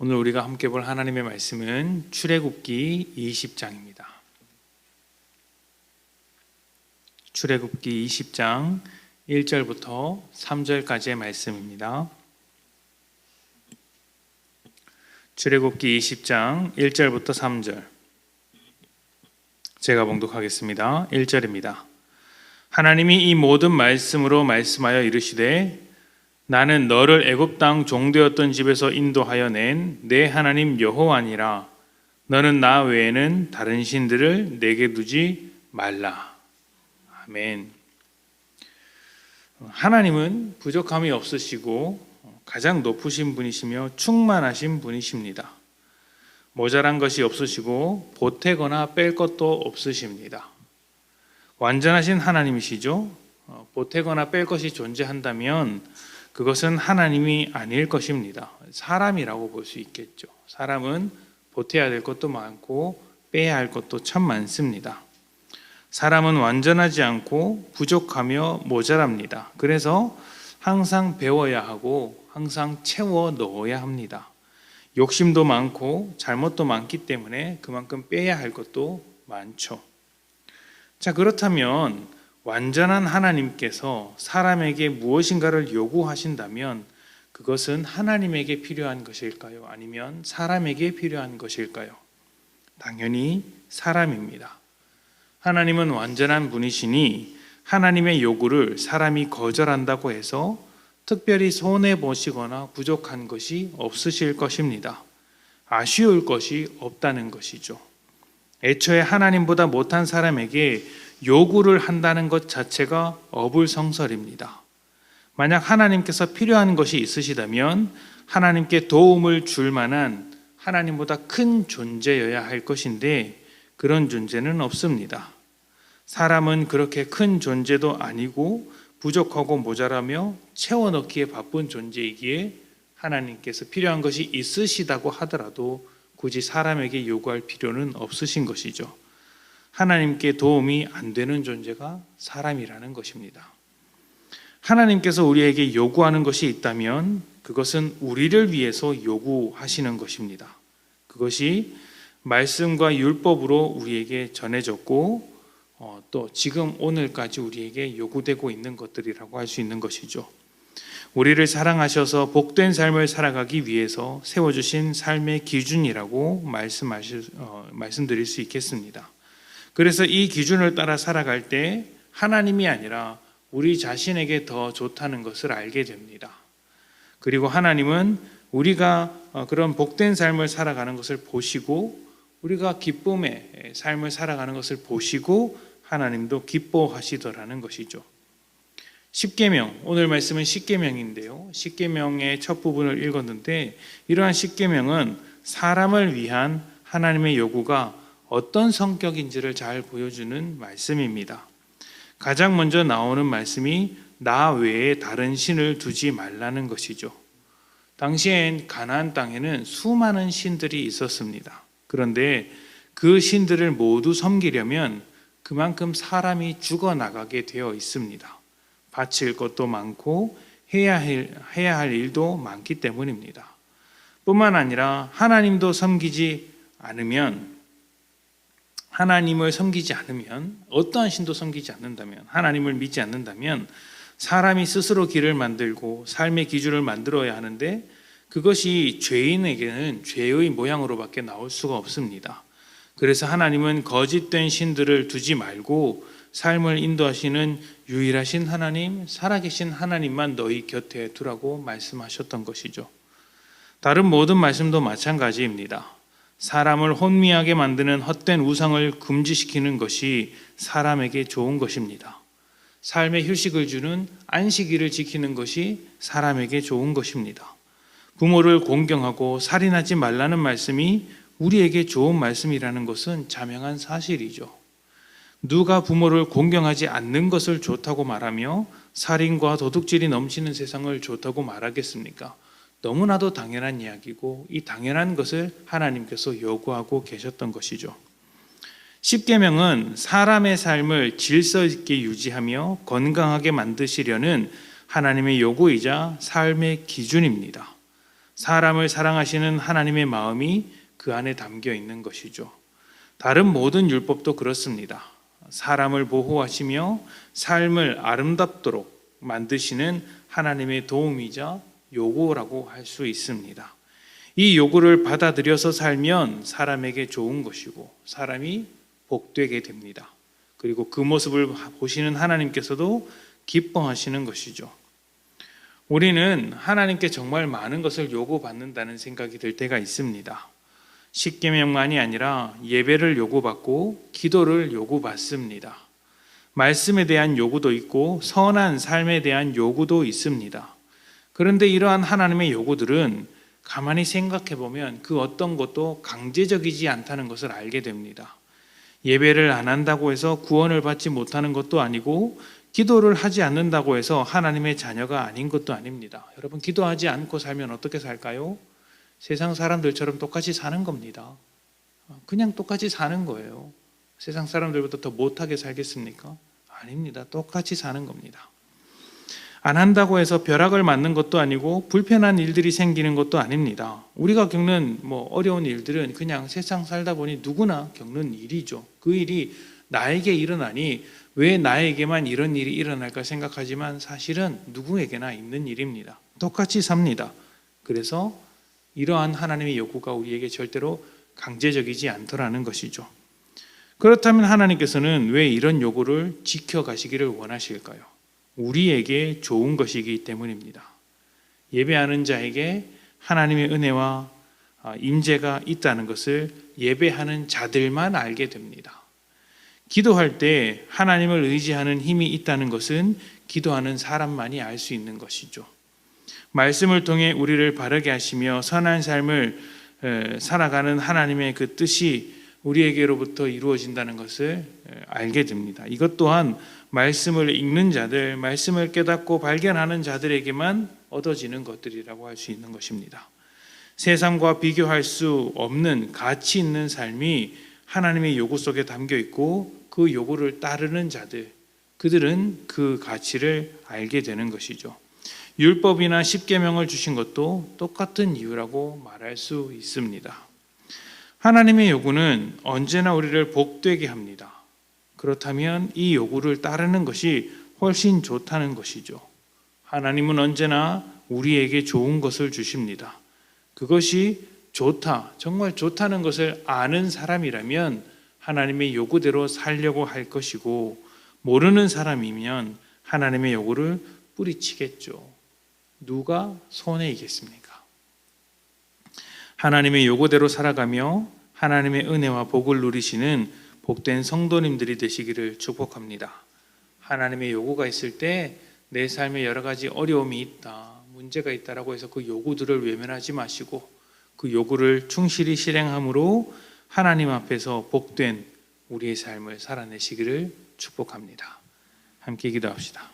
오늘 우리가 함께 볼 하나님의 말씀은 출애굽기 20장입니다. 출애굽기 20장 1절부터 3절까지의 말씀입니다. 출애굽기 20장 1절부터 3절 제가 봉독하겠습니다. 1절입니다. 하나님이 이 모든 말씀으로 말씀하여 이르시되 나는 너를 애굽 땅 종되었던 집에서 인도하여 낸 내 하나님 여호와니라 너는 나 외에는 다른 신들을 내게 두지 말라. 아멘. 하나님은 부족함이 없으시고 가장 높으신 분이시며 충만하신 분이십니다. 모자란 것이 없으시고 보태거나 뺄 것도 없으십니다. 완전하신 하나님이시죠. 어, 보태거나 뺄 것이 존재한다면 그것은 하나님이 아닐 것입니다. 사람이라고 볼 수 있겠죠. 사람은 보태야 될 것도 많고 빼야 할 것도 참 많습니다. 사람은 완전하지 않고 부족하며 모자랍니다. 그래서 항상 배워야 하고 항상 채워 넣어야 합니다. 욕심도 많고 잘못도 많기 때문에 그만큼 빼야 할 것도 많죠. 자, 그렇다면 완전한 하나님께서 사람에게 무엇인가를 요구하신다면 그것은 하나님에게 필요한 것일까요? 아니면 사람에게 필요한 것일까요? 당연히 사람입니다. 하나님은 완전한 분이시니 하나님의 요구를 사람이 거절한다고 해서 특별히 손해 보시거나 부족한 것이 없으실 것입니다. 아쉬울 것이 없다는 것이죠. 애초에 하나님보다 못한 사람에게 요구를 한다는 것 자체가 어불성설입니다. 만약 하나님께서 필요한 것이 있으시다면 하나님께 도움을 줄 만한 하나님보다 큰 존재여야 할 것인데 그런 존재는 없습니다. 사람은 그렇게 큰 존재도 아니고 부족하고 모자라며 채워넣기에 바쁜 존재이기에 하나님께서 필요한 것이 있으시다고 하더라도 굳이 사람에게 요구할 필요는 없으신 것이죠. 하나님께 도움이 안 되는 존재가 사람이라는 것입니다. 하나님께서 우리에게 요구하는 것이 있다면 그것은 우리를 위해서 요구하시는 것입니다. 그것이 말씀과 율법으로 우리에게 전해졌고 어, 또 지금 오늘까지 우리에게 요구되고 있는 것들이라고 할 수 있는 것이죠. 우리를 사랑하셔서 복된 삶을 살아가기 위해서 세워주신 삶의 기준이라고 말씀하실, 어, 말씀드릴 수 있겠습니다. 그래서 이 기준을 따라 살아갈 때 하나님이 아니라 우리 자신에게 더 좋다는 것을 알게 됩니다. 그리고 하나님은 우리가 어, 그런 복된 삶을 살아가는 것을 보시고 우리가 기쁨의 삶을 살아가는 것을 보시고 하나님도 기뻐하시더라는 것이죠. 십계명 오늘 말씀은 십계명인데요. 십계명의 첫 부분을 읽었는데 이러한 십계명은 사람을 위한 하나님의 요구가 어떤 성격인지를 잘 보여주는 말씀입니다. 가장 먼저 나오는 말씀이 나 외에 다른 신을 두지 말라는 것이죠. 당시엔 가나안 땅에는 수많은 신들이 있었습니다. 그런데 그 신들을 모두 섬기려면 그만큼 사람이 죽어 나가게 되어 있습니다. 바칠 것도 많고 해야 할, 해야 할 일도 많기 때문입니다. 뿐만 아니라 하나님도 섬기지 않으면 하나님을 섬기지 않으면 어떠한 신도 섬기지 않는다면 하나님을 믿지 않는다면 사람이 스스로 길을 만들고 삶의 기준을 만들어야 하는데 그것이 죄인에게는 죄의 모양으로밖에 나올 수가 없습니다. 그래서 하나님은 거짓된 신들을 두지 말고 삶을 인도하시는 유일하신 하나님, 살아계신 하나님만 너희 곁에 두라고 말씀하셨던 것이죠. 다른 모든 말씀도 마찬가지입니다. 사람을 혼미하게 만드는 헛된 우상을 금지시키는 것이 사람에게 좋은 것입니다. 삶의 휴식을 주는 안식일을 지키는 것이 사람에게 좋은 것입니다. 부모를 공경하고 살인하지 말라는 말씀이 우리에게 좋은 말씀이라는 것은 자명한 사실이죠. 누가 부모를 공경하지 않는 것을 좋다고 말하며 살인과 도둑질이 넘치는 세상을 좋다고 말하겠습니까? 너무나도 당연한 이야기고 이 당연한 것을 하나님께서 요구하고 계셨던 것이죠. 십계명은 사람의 삶을 질서 있게 유지하며 건강하게 만드시려는 하나님의 요구이자 삶의 기준입니다. 사람을 사랑하시는 하나님의 마음이 그 안에 담겨 있는 것이죠. 다른 모든 율법도 그렇습니다. 사람을 보호하시며 삶을 아름답도록 만드시는 하나님의 도움이자 요구라고 할 수 있습니다. 이 요구를 받아들여서 살면 사람에게 좋은 것이고 사람이 복되게 됩니다. 그리고 그 모습을 보시는 하나님께서도 기뻐하시는 것이죠. 우리는 하나님께 정말 많은 것을 요구받는다는 생각이 들 때가 있습니다. 십계명만이 아니라 예배를 요구받고 기도를 요구받습니다. 말씀에 대한 요구도 있고 선한 삶에 대한 요구도 있습니다. 그런데 이러한 하나님의 요구들은 가만히 생각해 보면 그 어떤 것도 강제적이지 않다는 것을 알게 됩니다. 예배를 안 한다고 해서 구원을 받지 못하는 것도 아니고 기도를 하지 않는다고 해서 하나님의 자녀가 아닌 것도 아닙니다. 여러분 기도하지 않고 살면 어떻게 살까요? 세상 사람들처럼 똑같이 사는 겁니다. 그냥 똑같이 사는 거예요. 세상 사람들보다 더 못하게 살겠습니까? 아닙니다. 똑같이 사는 겁니다. 안 한다고 해서 벼락을 맞는 것도 아니고 불편한 일들이 생기는 것도 아닙니다. 우리가 겪는 뭐 어려운 일들은 그냥 세상 살다 보니 누구나 겪는 일이죠. 그 일이 나에게 일어나니 왜 나에게만 이런 일이 일어날까 생각하지만 사실은 누구에게나 있는 일입니다. 똑같이 삽니다. 그래서 이러한 하나님의 요구가 우리에게 절대로 강제적이지 않더라는 것이죠. 그렇다면 하나님께서는 왜 이런 요구를 지켜가시기를 원하실까요? 우리에게 좋은 것이기 때문입니다. 예배하는 자에게 하나님의 은혜와 임재가 있다는 것을 예배하는 자들만 알게 됩니다. 기도할 때 하나님을 의지하는 힘이 있다는 것은 기도하는 사람만이 알 수 있는 것이죠. 말씀을 통해 우리를 바르게 하시며 선한 삶을 살아가는 하나님의 그 뜻이 우리에게로부터 이루어진다는 것을 알게 됩니다. 이것 또한 말씀을 읽는 자들, 말씀을 깨닫고 발견하는 자들에게만 얻어지는 것들이라고 할 수 있는 것입니다. 세상과 비교할 수 없는 가치 있는 삶이 하나님의 요구 속에 담겨 있고 그 요구를 따르는 자들, 그들은 그 가치를 알게 되는 것이죠. 율법이나 십계명을 주신 것도 똑같은 이유라고 말할 수 있습니다. 하나님의 요구는 언제나 우리를 복되게 합니다. 그렇다면 이 요구를 따르는 것이 훨씬 좋다는 것이죠. 하나님은 언제나 우리에게 좋은 것을 주십니다. 그것이 좋다, 정말 좋다는 것을 아는 사람이라면 하나님의 요구대로 살려고 할 것이고 모르는 사람이면 하나님의 요구를 뿌리치겠죠. 누가 손해이겠습니까? 하나님의 요구대로 살아가며 하나님의 은혜와 복을 누리시는 복된 성도님들이 되시기를 축복합니다. 하나님의 요구가 있을 때 내 삶에 여러 가지 어려움이 있다, 문제가 있다라고 해서 그 요구들을 외면하지 마시고 그 요구를 충실히 실행함으로 하나님 앞에서 복된 우리의 삶을 살아내시기를 축복합니다. 함께 기도합시다.